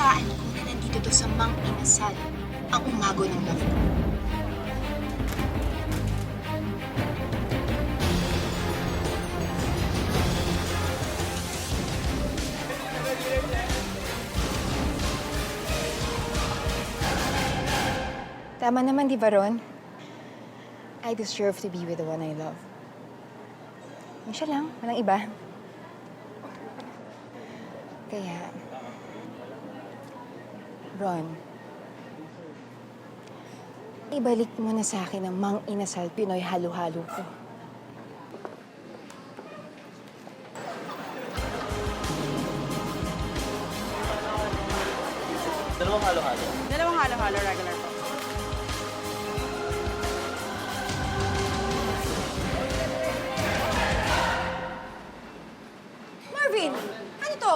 balitaan ko na nandito to sa Mang Inasal, ang umago ng love ko. Tama naman, di ba, Ron? I deserve to be with the one I love. Yung siya lang, walang iba. Kaya, Ron, ibalik mo na sa akin ang mang inasal Pinoy halo-halo ko. Dalawang halo-halo. Dalawang halo-halo regular po. Marvin! Ano to?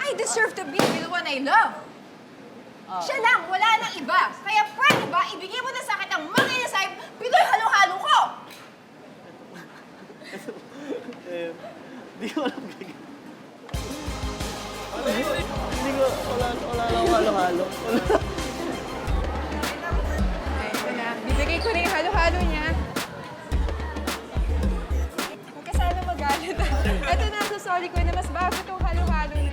I deserve to be with the one I love. Siya lang, wala nang iba. Kaya pwede ba ibigay mo na sa akin ang mga inasay Pinoy halo-halo ko? Eh, di ko alam gagawin. Hindi ko, wala, wala lang halo-halo. Ito na. Bibigay ko na yung halo-halo niya. Huwag ka sana magalit. Ito na, so sorry ko na mas bago itong halo-halo.